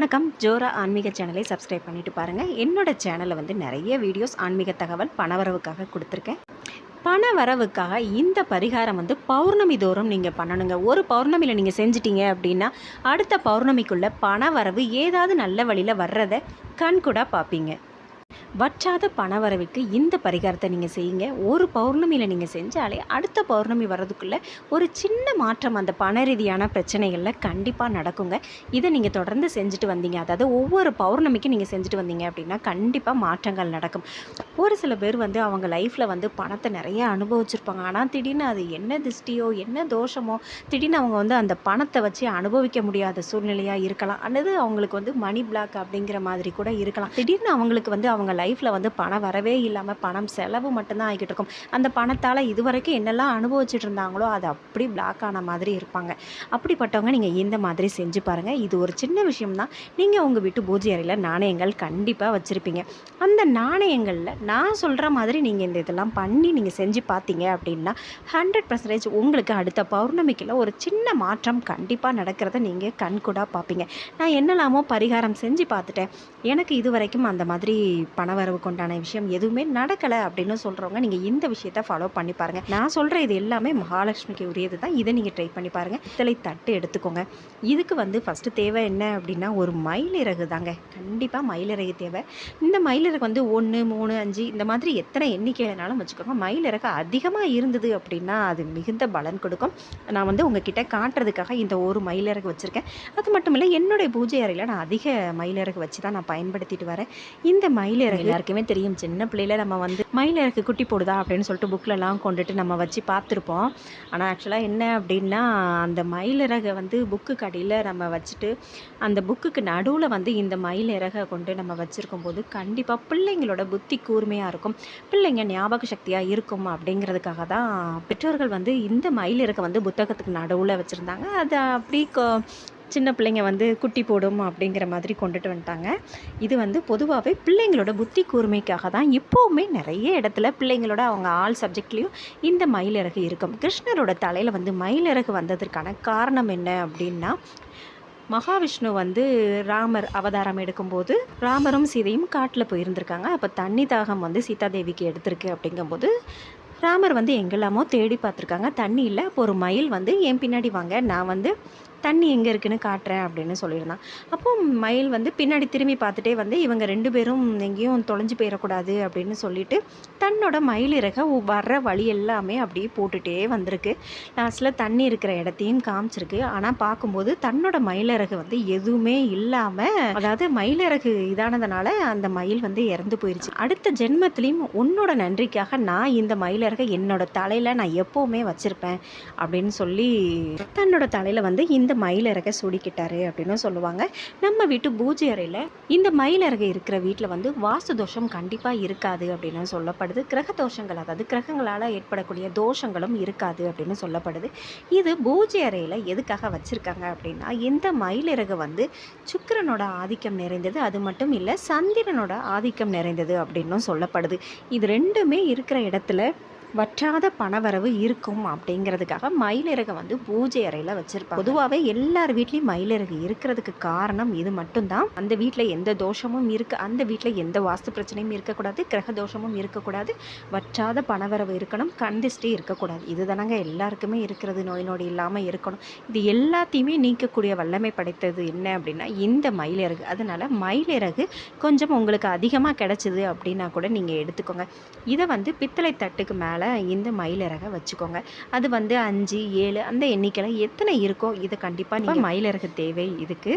வணக்கம். ஜோரா ஆன்மீக சேனலை சப்ஸ்கிரைப் பண்ணிட்டு பாருங்கள் என்னோட சேனலில் வந்து நிறைய வீடியோஸ் ஆன்மீக தகவல் பணவரவுக்காக கொடுத்துருக்கேன். பண வரவுக்காக இந்த பரிகாரம் வந்து பௌர்ணமி தோறும் நீங்கள் பண்ணணுங்க. ஒரு பௌர்ணமியில் நீங்கள் செஞ்சிட்டீங்க அப்படின்னா அடுத்த பௌர்ணமிக்குள்ளே பண வரவு ஏதாவது நல்ல வழியில் வர்றதை கண்கூடாக பார்ப்பீங்க வற்றாத பணவரவுக்கு இந்த பரிகாரத்தை நீங்கள் செய்யுங்க. ஒரு பௌர்ணமியில் நீங்கள் செஞ்சாலே அடுத்த பௌர்ணமி வர்றதுக்குள்ளே ஒரு சின்ன மாற்றம் அந்த பண ரீதியான பிரச்சனைகளில் கண்டிப்பாக நடக்குங்க. இதை நீங்கள் தொடர்ந்து செஞ்சுட்டு வந்தீங்க. அதாவது ஒவ்வொரு பௌர்ணமிக்கும் நீங்கள் செஞ்சுட்டு வந்தீங்க அப்படின்னா கண்டிப்பாக மாற்றங்கள் நடக்கும். ஒரு சில பேர் வந்து அவங்க லைஃப்பில் வந்து பணத்தை நிறைய அனுபவிச்சிருப்பாங்க. ஆனால் திடீர்னு அது என்ன திருஷ்டியோ என்ன தோஷமோ திடீர்னு அவங்க வந்து அந்த பணத்தை வச்சு அனுபவிக்க முடியாத சூழ்நிலையாக இருக்கலாம். அல்லது அவங்களுக்கு வந்து மணி பிளாக் அப்படிங்கிற மாதிரி கூட இருக்கலாம். திடீர்னு அவங்களுக்கு வந்து அவங்க லைஃப்பில் வந்து பணம் வரவே இல்லாமல் பணம் செலவு மட்டும்தான் ஆகிக்கிட்டு இருக்கும் அந்த பணத்தால் இதுவரைக்கும் என்னெல்லாம் அனுபவிச்சுட்டு இருந்தாங்களோ அது அப்படி பிளாக் ஆன மாதிரி இருப்பாங்க. அப்படிப்பட்டவங்க நீங்கள் இந்த மாதிரி செஞ்சு பாருங்கள் இது ஒரு சின்ன விஷயம்தான். நீங்கள் உங்கள் வீட்டு பூஜை அறையில் நாணயங்கள் கண்டிப்பாக வச்சுருப்பீங்க. அந்த நாணயங்களில் நான் சொல்கிற மாதிரி நீங்கள் இந்த இதெல்லாம் பண்ணி நீங்கள் செஞ்சு பார்த்தீங்க அப்படின்னா ஹண்ட்ரட் பர்சன்டேஜ் உங்களுக்கு அடுத்த பௌர்ணமிக்குள்ள ஒரு சின்ன மாற்றம் கண்டிப்பாக நடக்கிறத நீங்கள் கண்கூடாக பார்ப்பீங்க நான் என்னெல்லாமோ பரிகாரம் செஞ்சு பார்த்துட்டேன் எனக்கு இது வரைக்கும் அந்த மாதிரி பணவரவுக்கு உண்டான விஷயம் எதுவுமே நடக்கலை அப்படின்னு சொல்கிறவங்க நீங்கள் இந்த விஷயத்தை ஃபாலோ பண்ணி பாருங்கள் நான் சொல்கிற இது எல்லாமே மகாலட்சுமிக்கு உரியது தான் இதை நீங்கள் ட்ரை பண்ணி பாருங்கள் இத்தலை தட்டு எடுத்துக்கோங்க. இதுக்கு வந்து ஃபஸ்ட்டு தேவை என்ன அப்படின்னா ஒரு மயிலிறகு தாங்க. கண்டிப்பாக மயிலிறகு தேவை. இந்த மயிலிறகு வந்து ஒன்று மூணு அஞ்சு இந்த மாதிரி எத்தனை எண்ணிக்கையிலனாலும் வச்சுக்கோங்க. மயிலிறகு அதிகமாக இருந்தது அப்படின்னா அது மிகுந்த பலன் கொடுக்கும். நான் வந்து உங்ககிட்ட காட்டுறதுக்காக இந்த ஒரு மயிலிறகு வச்சுருக்கேன். அது மட்டும் இல்லை என்னுடைய பூஜை அறையில் நான் அதிக மயிலிறகு வச்சு தான் நான் பயன்படுத்திட்டு வரேன். இந்த மயிலிறகு எல்லாருக்குமே தெரியும். சின்ன பிள்ளையில நம்ம வந்து மயில் மயிலிறகு குட்டி போடுதா? அப்படின்னு சொல்லிட்டு புக்கிலலாம் கொண்டுட்டு நம்ம வச்சு பார்த்துருப்போம். ஆனால் ஆக்சுவலாக என்ன அப்படின்னா அந்த மயிலிறகை வந்து புக்கு கடையில் நம்ம வச்சுட்டு அந்த புக்குக்கு நடுவில் வந்து இந்த மயில் இறகை கொண்டு நம்ம வச்சுருக்கும் போது கண்டிப்பாக பிள்ளைங்களோட புத்தி கூர்மையாக இருக்கும். பிள்ளைங்க ஞாபக சக்தியாக இருக்கும் அப்படிங்கிறதுக்காக தான் பெற்றோர்கள் வந்து இந்த மயிலிறகை வந்து புத்தகத்துக்கு நடுவில் வச்சுருந்தாங்க. அதை அப்படி சின்ன பிள்ளைங்க வந்து குட்டி போடும் அப்படிங்கிற மாதிரி கொண்டுட்டு வந்துட்டாங்க. இது வந்து பொதுவாகவே பிள்ளைங்களோட புத்தி கூர்மைக்காக தான். இப்போவுமே நிறைய இடத்துல பிள்ளைங்களோட அவங்க ஆல் சப்ஜெக்ட்லேயும் இந்த மயிலிறகு இருக்கும். கிருஷ்ணரோட தலையில் வந்து மயிலிறகு வந்ததற்கான காரணம் என்ன அப்படின்னா மகாவிஷ்ணு வந்து ராமர் அவதாரம் எடுக்கும்போது ராமரும் சீதையும் காட்டில் போயிருந்திருக்காங்க. அப்போ தண்ணி தாகம் வந்து சீதாதேவிக்கு எடுத்திருக்கு அப்படிங்கும்போது ராமர் வந்து எங்கெல்லாமோ தேடி பார்த்துருக்காங்க. தண்ணி இல்லை அப்போ ஒரு மயில் வந்து என் பின்னாடி வாங்க. நான் வந்து தண்ணி எங்கே இருக்குன்னு காட்டுறேன் அப்படின்னு சொல்லியிருந்தான். அப்போ மயில் வந்து பின்னாடி திரும்பி பார்த்துட்டே வந்து இவங்க ரெண்டு பேரும் எங்கேயும் தொலைஞ்சு போயிடக்கூடாது அப்படின்னு சொல்லிட்டு தன்னோட மயிலிறக வர்ற வழி எல்லாமே அப்படியே போட்டுட்டே வந்திருக்கு. லாஸ்ட்டில் தண்ணி இருக்கிற இடத்தையும் காமிச்சிருக்கு. ஆனால் பார்க்கும்போது தன்னோட மயிலிறகு வந்து எதுவுமே இல்லாமல் அதாவது மயிலிறகு இதானதுனால அந்த மயில் வந்து இறந்து போயிருச்சு. அடுத்த ஜென்மத்திலையும் உன்னோட நன்றிக்காக நான் இந்த மயிலிறகை என்னோட தலையில் நான் எப்போவுமே வச்சுருப்பேன் அப்படின்னு சொல்லி தன்னோட தலையில் வந்து இந்த மயிலிறகை சூடிக்கிட்டாரு அப்படின்னு சொல்லுவாங்க. நம்ம வீட்டு பூஜை அறையில் இந்த மயிலிறகு இருக்கிற வீட்டில் வந்து வாஸ்து தோஷம் கண்டிப்பாக இருக்காது அப்படின்னு சொல்லப்படுது. கிரக தோஷங்கள் அதாவது கிரகங்களால் ஏற்படக்கூடிய தோஷங்களும் இருக்காது அப்படின்னு சொல்லப்படுது. இது பூஜை அறையில் எதுக்காக வச்சுருக்காங்க அப்படின்னா இந்த மயிலிறகு வந்து சுக்கிரனோட ஆதிக்கம் நிறைந்தது. அது மட்டும் இல்லை சந்திரனோட ஆதிக்கம் நிறைந்தது அப்படின்னும் சொல்லப்படுது. இது ரெண்டுமே இருக்கிற இடத்துல வற்றாத பணவரவு இருக்கும் அப்படிங்கிறதுக்காக மயிலிறகை வந்து பூஜை அறையில் வச்சுருப்பாங்க. பொதுவாகவே எல்லார் வீட்லேயும் மயிலிறகு இருக்கிறதுக்கு காரணம் இது மட்டும்தான். அந்த வீட்டில் எந்த தோஷமும் இருக்கு அந்த வீட்டில் எந்த வாஸ்து பிரச்சனையும் இருக்கக்கூடாது கிரக தோஷமும் இருக்கக்கூடாது. வற்றாத பணவரவு இருக்கணும் கந்திஷ்டி இருக்கக்கூடாது. இது தானங்க எல்லாருக்குமே இருக்கிறது நோய் நொடி இல்லாமல் இருக்கணும். இது எல்லாத்தையுமே நீக்கக்கூடிய வல்லமை படைத்தது என்ன அப்படின்னா இந்த மயிலிறகு. அதனால மயிலிறகு கொஞ்சம் உங்களுக்கு அதிகமாக கிடைச்சிது அப்படின்னா கூட நீங்கள் எடுத்துக்கோங்க. இதை வந்து பித்தளை தட்டுக்கு மேலே இந்த மயிலிறகை வச்சுக்கோங்க. அது வந்து அஞ்சு ஏழு அந்த எண்ணிக்கையில் எத்தனை இருக்கோ இது கண்டிப்பாக நீங்கள் மயிலிறகு தேவை இதுக்கு.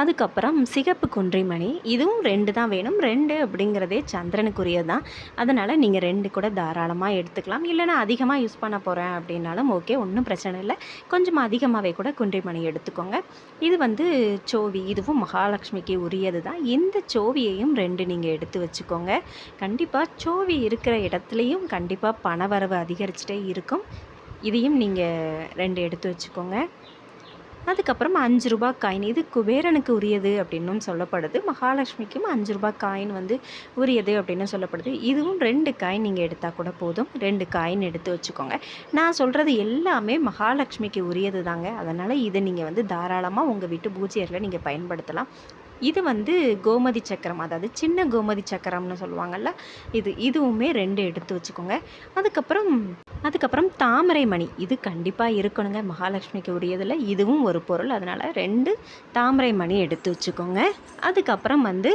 அதுக்கப்புறம் சிகப்பு குன்றிமணி இதுவும் ரெண்டு தான் வேணும். ரெண்டு அப்படிங்கிறதே சந்திரனுக்குரியது தான் அதனால் நீங்கள் ரெண்டு கூட தாராளமாக எடுத்துக்கலாம். இல்லைனா அதிகமாக யூஸ் பண்ண போகிறேன் அப்படின்னாலும் ஓகே ஒன்றும் பிரச்சனை இல்லை. கொஞ்சம் அதிகமாகவே கூட குன்றிமணி எடுத்துக்கோங்க. இது வந்து சோவி இதுவும் மகாலட்சுமிக்கு உரியது தான் இந்த சோவியையும் ரெண்டு நீங்கள் எடுத்து வச்சுக்கோங்க. கண்டிப்பாக சோவி இருக்கிற இடத்துலையும் கண்டிப்பாக பணவரவு அதிகரிச்சுட்டே இருக்கும். இதையும் நீங்கள் ரெண்டு எடுத்து வச்சுக்கோங்க. அதுக்கப்புறம் அஞ்சு ரூபாய் காயின் இது குபேரனுக்கு உரியது அப்படின்னும் சொல்லப்படுது. மகாலட்சுமிக்கும் அஞ்சு ரூபாய் காயின் வந்து உரியது அப்படின்னு சொல்லப்படுது. இதுவும் ரெண்டு காயின் நீங்கள் எடுத்தால் கூட போதும். ரெண்டு காயின் எடுத்து வச்சுக்கோங்க. நான் சொல்கிறது எல்லாமே மகாலட்சுமிக்கு உரியது தாங்க அதனால் இதை நீங்கள் வந்து தாராளமாக உங்கள் வீட்டு பூஜை நீங்கள் பயன்படுத்தலாம். இது வந்து கோமதி சக்கரம் அதாவது சின்ன கோமதி சக்கரம்னு சொல்லுவாங்கள்ல இது இதுவுமே ரெண்டு எடுத்து வச்சுக்கோங்க. அதுக்கப்புறம் அதுக்கப்புறம் தாமரை மணி. இது கண்டிப்பாக இருக்கணுங்க. மகாலட்சுமிக்கு உரியதில் இதுவும் ஒரு பொருள். அதனால் ரெண்டு தாமரை மணி எடுத்து வச்சுக்கோங்க. அதுக்கப்புறம் வந்து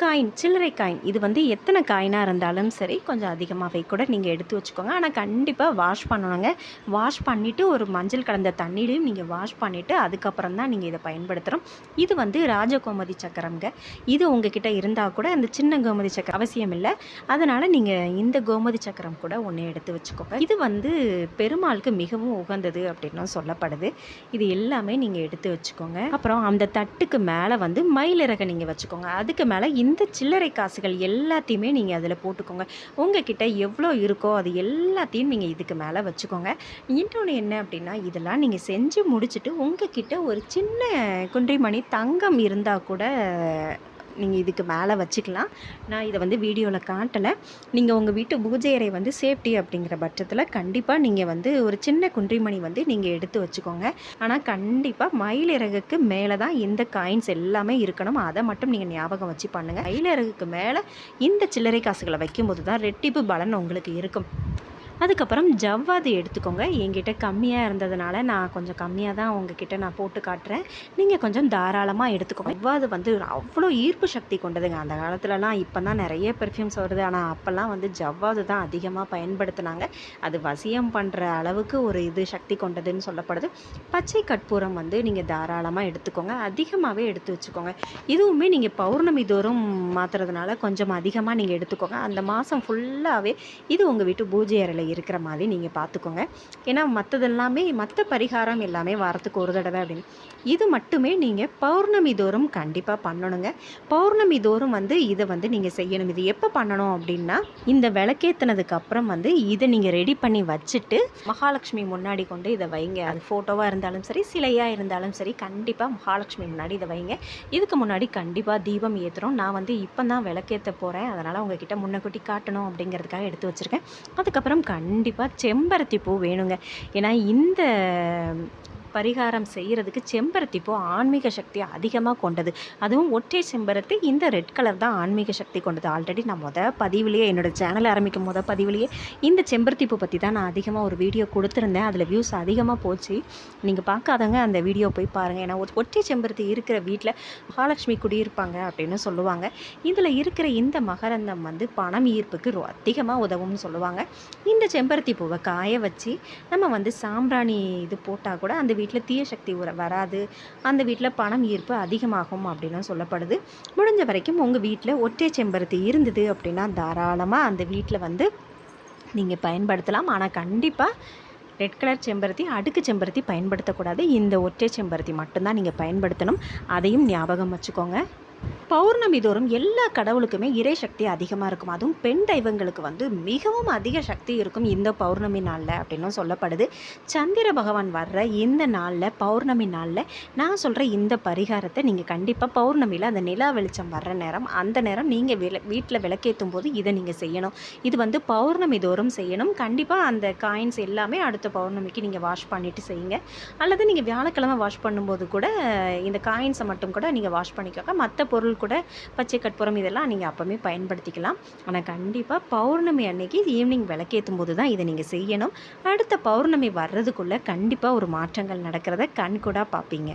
காயின் சில்லறை காயின். இது வந்து எத்தனை காயினாக இருந்தாலும் சரி கொஞ்சம் அதிகமாகவே கூட நீங்கள் எடுத்து வச்சுக்கோங்க. ஆனால் கண்டிப்பாக வாஷ் பண்ணணுங்க. வாஷ் பண்ணிவிட்டு ஒரு மஞ்சள் கலந்த தண்ணீரையும் நீங்கள் வாஷ் பண்ணிவிட்டு அதுக்கப்புறம் தான் நீங்கள் இதை பயன்படுத்துகிறோம் இது வந்து ராஜகோமதி சக்கரம்ங்க. இது உங்ககிட்ட இருந்தால் கூட அந்த சின்ன கோமதி சக்கரம் அவசியம் இல்லை. அதனால் நீங்கள் இந்த கோமதி சக்கரம் கூட ஒன்று எடுத்து வச்சுக்கோங்க. இது வந்து பெருமாளுக்கு மிகவும் உகந்தது அப்படின்னும் சொல்லப்படுது. இது எல்லாமே நீங்கள் எடுத்து வச்சுக்கோங்க. அப்புறம் அந்த தட்டுக்கு மேலே வந்து மயிலிறகை நீங்கள் வச்சுக்கோங்க. அதுக்கு மேலே இந்த சில்லறை காசுகள் எல்லாத்தையுமே நீங்கள் அதில் போட்டுக்கோங்க. உங்ககிட்ட எவ்வளோ இருக்கோ அது எல்லாத்தையும் நீங்கள் இதுக்கு மேலே வச்சுக்கோங்க. இன்னொன்று என்ன அப்படின்னா இதெல்லாம் நீங்கள் செஞ்சு முடிச்சுட்டு உங்ககிட்ட ஒரு சின்ன குன்றிமணி தங்கம் இருந்தால் கூட நீங்கள் இதுக்கு மேலே வச்சுக்கலாம். நான் இதை வந்து வீடியோவில் காட்டலை. நீங்கள் உங்கள் வீட்டு பூஜை அறை வந்து சேஃப்டி அப்படிங்கிற பட்சத்தில் கண்டிப்பாக நீங்கள் வந்து ஒரு சின்ன குன்றிமணி வந்து நீங்கள் எடுத்து வச்சுக்கோங்க. ஆனால் கண்டிப்பாக மயிலிறகுக்கு மேலே தான் இந்த காயின்ஸ் எல்லாமே இருக்கணும். அதை மட்டும் நீங்கள் ஞாபகம் வச்சு பண்ணுங்கள் மயிலிறகுக்கு மேலே இந்த சில்லறை காசுகளை வைக்கும்போது தான் ரெட்டிப்பு பலன் உங்களுக்கு இருக்கும். அதுக்கப்புறம் ஜவ்வாது எடுத்துக்கோங்க. என்கிட்ட கம்மியாக இருந்ததுனால நான் கொஞ்சம் கம்மியாக தான் உங்ககிட்ட நான் போட்டு காட்டுறேன். நீங்கள் கொஞ்சம் தாராளமாக எடுத்துக்கோங்க. ஜவ்வாது வந்து அவ்வளோ ஈர்ப்பு சக்தி கொண்டதுங்க. அந்த காலத்துலலாம் இப்போ தான் நிறைய பெர்ஃப்யூம்ஸ் வருது. ஆனால் அப்போல்லாம் வந்து ஜவ்வாது தான் அதிகமாக பயன்படுத்தினாங்க. அது வசியம் பண்ணுற அளவுக்கு ஒரு இது சக்தி கொண்டதுன்னு சொல்லப்படுது. பச்சை கற்பூரம் வந்து நீங்கள் தாராளமாக எடுத்துக்கோங்க. அதிகமாகவே எடுத்து வச்சுக்கோங்க. இதுவுமே நீங்கள் பௌர்ணமி தோறும் மாற்றுறதுனால கொஞ்சம் அதிகமாக நீங்கள் எடுத்துக்கோங்க. அந்த மாதம் ஃபுல்லாகவே இது உங்கள் வீட்டு பூஜை அறையில் இருக்கிற மாதிரி நீங்கள் பார்த்துக்கோங்க ஏன்னா மற்றதெல்லாமே மற்ற பரிகாரம் எல்லாமே வாரத்துக்கு ஒரு தடவை அப்படின்னு. இது மட்டுமே நீங்கள் பௌர்ணமி தோறும் கண்டிப்பாக பண்ணணுங்க. பௌர்ணமி தோறும் வந்து இதை வந்து நீங்கள் செய்யணும். இது எப்போ பண்ணணும் அப்படின்னா இந்த விளக்கேற்றினதுக்கு அப்புறம் வந்து இதை நீங்கள் ரெடி பண்ணி வச்சுட்டு மகாலட்சுமி முன்னாடி கொண்டு இதை வைங்க. அது ஃபோட்டோவாக இருந்தாலும் சரி சிலையாக இருந்தாலும் சரி கண்டிப்பாக மகாலட்சுமி முன்னாடி இதை வைங்க. இதுக்கு முன்னாடி கண்டிப்பாக தீபம் ஏற்றுறோம் நான் வந்து இப்போ தான் விளக்கேற்ற போகிறேன் அதனால் உங்ககிட்ட முன்னக்கூட்டி காட்டணும் அப்படிங்கிறதுக்காக எடுத்து வச்சுருக்கேன். அதுக்கப்புறம் கண்டிப்பாக செம்பருத்தி பூ வேணுங்க. ஏன்னா இந்த பரிகாரம் செய்கிறதுக்கு செம்பருத்தி பூ ஆன்மீக சக்தி அதிகமாக கொண்டது. அதுவும் ஒற்றை செம்பருத்தி இந்த ரெட் கலர் தான் ஆன்மீக சக்தி கொண்டது. ஆல்ரெடி நான் மொதல் பதிவுலேயே என்னோட சேனல் ஆரம்பிக்கும் முத பதிவுலேயே இந்த செம்பருத்தி பூ பற்றி தான் நான் அதிகமாக ஒரு வீடியோ கொடுத்துருந்தேன். அதில் வியூஸ் அதிகமாக போச்சு. நீங்கள் பார்க்காதவங்க அந்த வீடியோ போய் பாருங்கள் ஏன்னா ஒரு ஒற்றை செம்பருத்தி இருக்கிற வீட்டில் மகாலட்சுமி குடியிருப்பாங்க அப்படின்னு சொல்லுவாங்க. இதில் இருக்கிற இந்த மகரந்தம் வந்து பணம் ஈர்ப்புக்கு ரொ- அதிகமாக உதவும்னு சொல்லுவாங்க. இந்த செம்பருத்தி பூவை காய வச்சு நம்ம வந்து சாம்பிராணி இது போட்டால் கூட அந்த வீட்டில் தீய சக்தி வராது. அந்த வீட்டில் பணம் ஈர்ப்பு அதிகமாகும் அப்படின்னு சொல்லப்படுது. முடிஞ்ச வரைக்கும் உங்கள் வீட்டில் ஒற்றை செம்பருத்தி இருந்தது அப்படின்னா தாராளமாக அந்த வீட்டில் வந்து நீங்கள் பயன்படுத்தலாம். ஆனால் கண்டிப்பாக ரெட் கலர் செம்பருத்தி அடுக்கு செம்பருத்தி பயன்படுத்தக்கூடாது. இந்த ஒற்றை செம்பருத்தி மட்டும்தான் நீங்கள் பயன்படுத்தணும். அதையும் ஞாபகம் வச்சுக்கோங்க. பௌர்ணமி தோறும் எல்லா கடவுளுக்குமே இறை சக்தி அதிகமாக இருக்கும். அதுவும் பெண் தெய்வங்களுக்கு வந்து மிகவும் அதிக சக்தி இருக்கும் இந்த பௌர்ணமி நாளில் அப்படின்னும் சொல்லப்படுது. சந்திர பகவான் வர்ற இந்த நாளில் பௌர்ணமி நாளில் நான் சொல்கிற இந்த பரிகாரத்தை நீங்கள் கண்டிப்பாக பௌர்ணமியில் அந்த நிலா வெளிச்சம் வர்ற நேரம் அந்த நேரம் நீங்கள் வில வீட்டில் விளக்கேற்றும் போது இதை நீங்கள் செய்யணும். இது வந்து பௌர்ணமி தோறும் செய்யணும். கண்டிப்பாக அந்த காயின்ஸ் எல்லாமே அடுத்த பௌர்ணமிக்கு நீங்கள் வாஷ் பண்ணிவிட்டு செய்யுங்க. அல்லது நீங்கள் வியாழக்கிழமை வாஷ் பண்ணும்போது கூட இந்த காயின்ஸை மட்டும் கூட நீங்கள் வாஷ் பண்ணிக்கோங்க. மற்ற பொருள் கூட பச்சை கற்பூரம் இதெல்லாம் நீங்கள் அப்போவுமே பயன்படுத்திக்கலாம். ஆனால் கண்டிப்பாக பௌர்ணமி அன்னைக்கு ஈவினிங் விளக்கேற்றும் போது தான் இதை நீங்கள் செய்யணும். அடுத்த பௌர்ணமி வர்றதுக்குள்ளே கண்டிப்பாக ஒரு மாற்றங்கள் நடக்கிறத கண்கூடாக பார்ப்பீங்க.